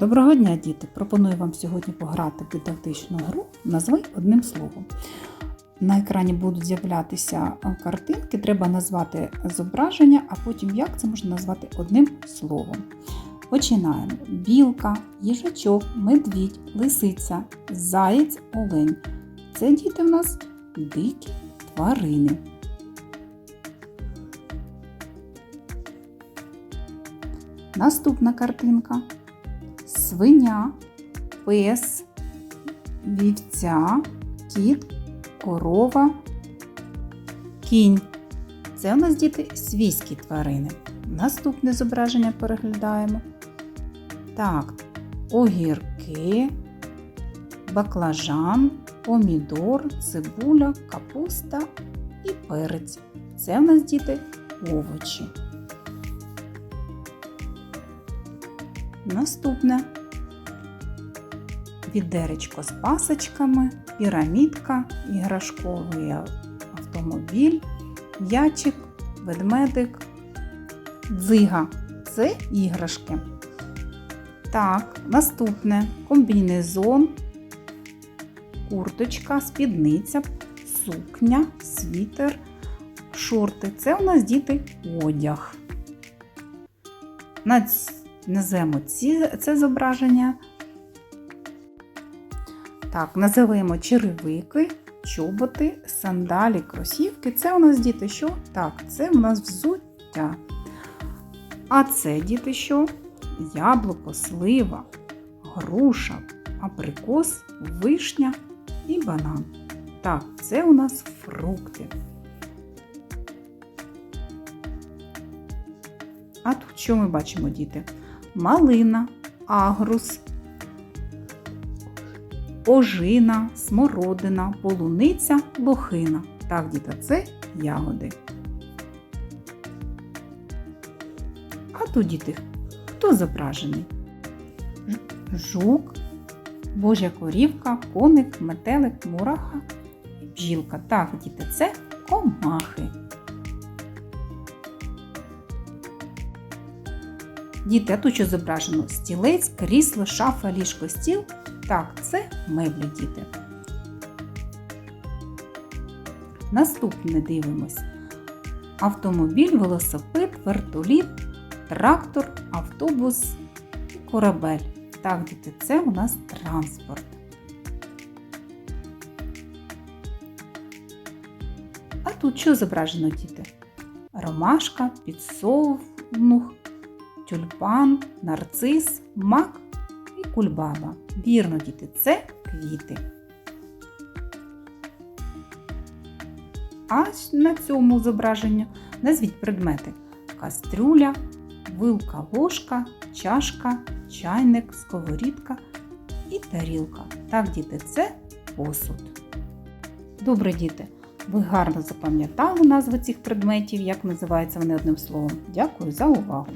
Доброго дня, діти! Пропоную вам сьогодні пограти в дидактичну гру Назви одним словом. На екрані будуть з'являтися е, картинки, треба назвати зображення, а потім як це можна назвати одним словом. Починаємо. Білка, їжачок, медвідь, лисиця, заєць, олень. Це діти в нас дикі тварини. Наступна картинка. Свиня, пес, вівця, кіт, корова, кінь. Це у нас діти свійські тварини. Наступне зображення переглядаємо. Так, огірки, баклажан, помідор, цибуля, капуста і перець. Це у нас діти овочі. Наступне відеречко з пасочками, пірамідка, іграшковий автомобіль, м'ячик, ведмедик, дзига. Це іграшки. Так, наступне комбінезон, курточка, спідниця, сукня, світер, шорти. Це у нас діти одяг. На назвемо ці, це зображення. Так, називаємо черевики, чоботи, сандалі, кросівки. Це у нас діти що? Так, це у нас взуття. А це діти що? Яблуко, слива, груша, абрикос, вишня і банан. Так, це у нас фрукти. А тут що ми бачимо, діти? малина, агрус, ожина, смородина, полуниця, лохина. Так, діти, це ягоди. А тут, діти, хто зображений? Жук, божа корівка, коник, метелик, мураха бджілка. Так, діти, це комахи. Діти, а тут що зображено? Стілець, крісло, шафа, ліжко, стіл. Так, це меблі, діти. Наступне дивимось. Автомобіль, велосипед, вертоліт, трактор, автобус і корабель. Так, діти, це у нас транспорт. А тут що зображено, діти? Ромашка, підсовнух, тюльпан, нарцис, мак кульбаба. Вірно, діти, це квіти. А на цьому зображенню назвіть предмети кастрюля, вилка ложка, чашка, чайник, сковорідка і тарілка. Так, діти, це посуд. Добре, діти! Ви гарно запам'ятали назви цих предметів, як називаються вони одним словом. Дякую за увагу!